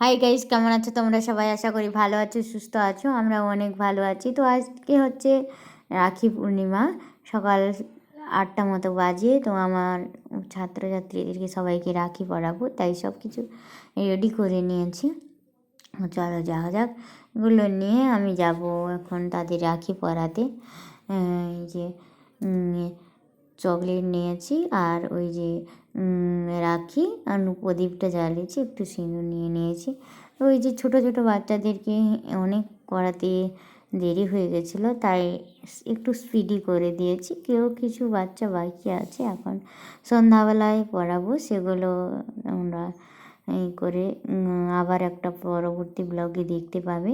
Hi guys কেমন আছো তোমরা সবাই? আশা করি ভালো আছো, সুস্থ আছো। আমরা অনেক ভালো আছি। তো আজকে হচ্ছে রাখি পূর্ণিমা, সকাল আটটা মতো বাজে। তো আমার ছাত্রছাত্রীদেরকে সবাইকে রাখি পরাবো, তাই সব কিছু রেডি করে নিয়েছি। চলো যাওয়া যাক। এগুলো নিয়ে আমি যাব এখন তাদের রাখি পরাতে। এই যে চকলেট নিয়েছি আর ওই যে রাখি আর প্রদীপটা জ্বালিয়েছি, একটু সিঁদুর নিয়ে নিয়েছি। ওই যে ছোট ছোট বাচ্চাদেরকে অনেক করাতে দেরি হয়ে গেছিল, তাই একটু স্পিডি করে দিয়েছি। কেউ কিছু বাচ্চা বাকি আছে, এখন সন্ধ্যাবেলায় পড়াবো, সেগুলো আমরা করে আবার একটা পরবর্তী ব্লগে দেখতে পাবে।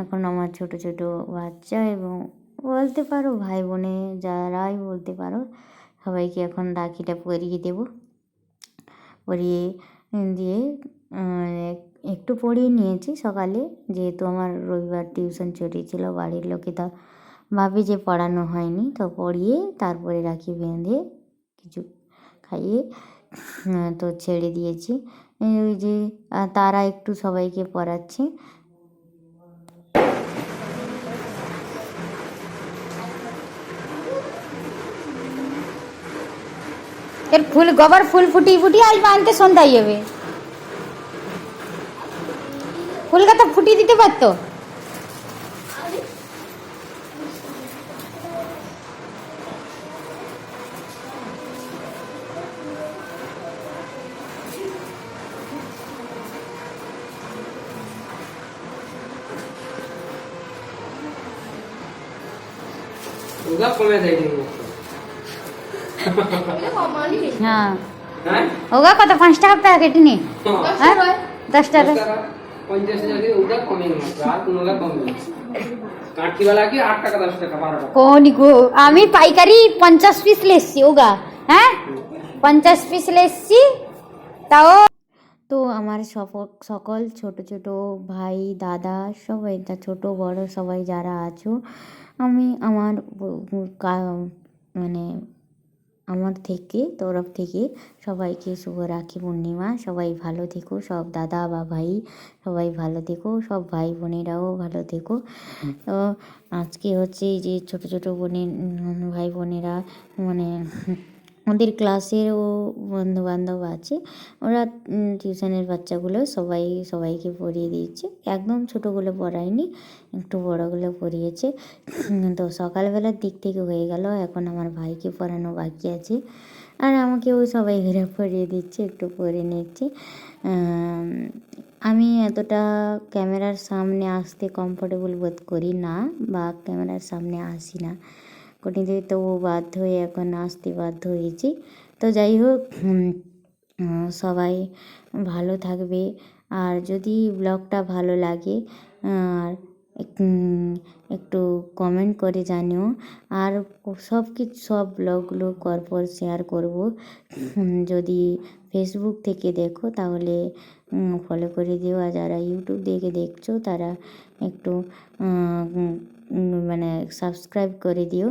এখন আমার ছোট ছোট বাচ্চা এবং বলতে পারো ভাই বোনে যারাই বলতে পারো, সবাইকে এখন রাখিটা পরিয়ে দেবো। পরিয়ে দিয়ে একটু পড়িয়ে নিয়েছি সকালে। যেহেতু আমার রবিবার টিউশন ছুটি ছিল, বাড়ির লোকে তা ভাবে যে পড়ানো হয়নি, তো পড়িয়ে তারপরে রাখি বেঁধে কিছু খাইয়ে তো ছেড়ে দিয়েছি। ওই যে তারা একটু সবাইকে পড়াচ্ছে এর ফুল, গোবর ফুল ফুটিয়ে ফুটিয়ে আজ আনতে সন্ধ্যায় যাবে। ফুলটা তো ফুটিয়ে দিতে পারতো। কমে যায় দিন হ্যাঁ হ্যাঁ হ্যাঁ কি আট টাকা দশ টাকা বারো টাকা কোনি গো আমি পাইকারি পঞ্চাশ পিস লেসছি ওগা হ্যাঁ পঞ্চাশ পিস লেসছি তাও তো আমার সকল ছোট ছোট ভাই দাদা সবাই তা ছোট বড় সবাই যারা আছো আমি আমার মানে আমার থেকে তরফ থেকে সবাইকে শুভ রাখি পূর্ণিমা। সবাই ভালো থেকো সব দাদা বা ভাই সবাই ভালো থেকো সব ভাই বোনেরাও ভালো থেকো। তো আজকে হচ্ছে যে ছোট ছোট বোনের ভাই বোনেরা মানে ওদের ক্লাসেরও বন্ধু বান্ধব আছে। ওরা টিউশনের বাচ্চাগুলো সবাই, সবাইকে পড়িয়ে দিয়েছে। একদম ছোটোগুলো পড়ায়নি, একটু বড়োগুলো পড়িয়েছে। তো সকালবেলার দিক থেকে হয়ে গেল, এখন আমার ভাইকে পড়ানো বাকি আছে। আর আমাকেও সবাই ঘুরে পড়িয়ে দিচ্ছে, একটু পড়ে নিচ্ছে। আমি এতটা ক্যামেরার সামনে আসতে কমফোর্টেবল বোধ করি না বা ক্যামেরার সামনে আসি না। কোটিতে তো বাধ্য হয়ে এখন আসতে বাধ্য হয়েছি। তো যাই হোক সবাই ভালো থাকবে। আর যদি ব্লগটা ভালো লাগে, আর একটু কমেন্ট করে জানিও। আর সব কিছু সব ব্লগগুলো পরপর শেয়ার করব। যদি ফেসবুক থেকে দেখো তাহলে ফলো করে দিও। আর যারা ইউটিউব থেকে দেখছ তারা একটু মানে সাবস্ক্রাইব করে দিও।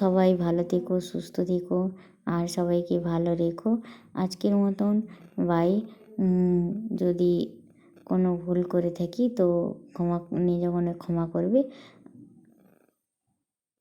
সবাই ভালো থেকো, সুস্থ থেকো, আর সবাইকে ভালো রেখো। আজকের মতন বাই যদি কোনো ভুল করে থাকি তো ক্ষমা নিজে যখন ক্ষমা করবে।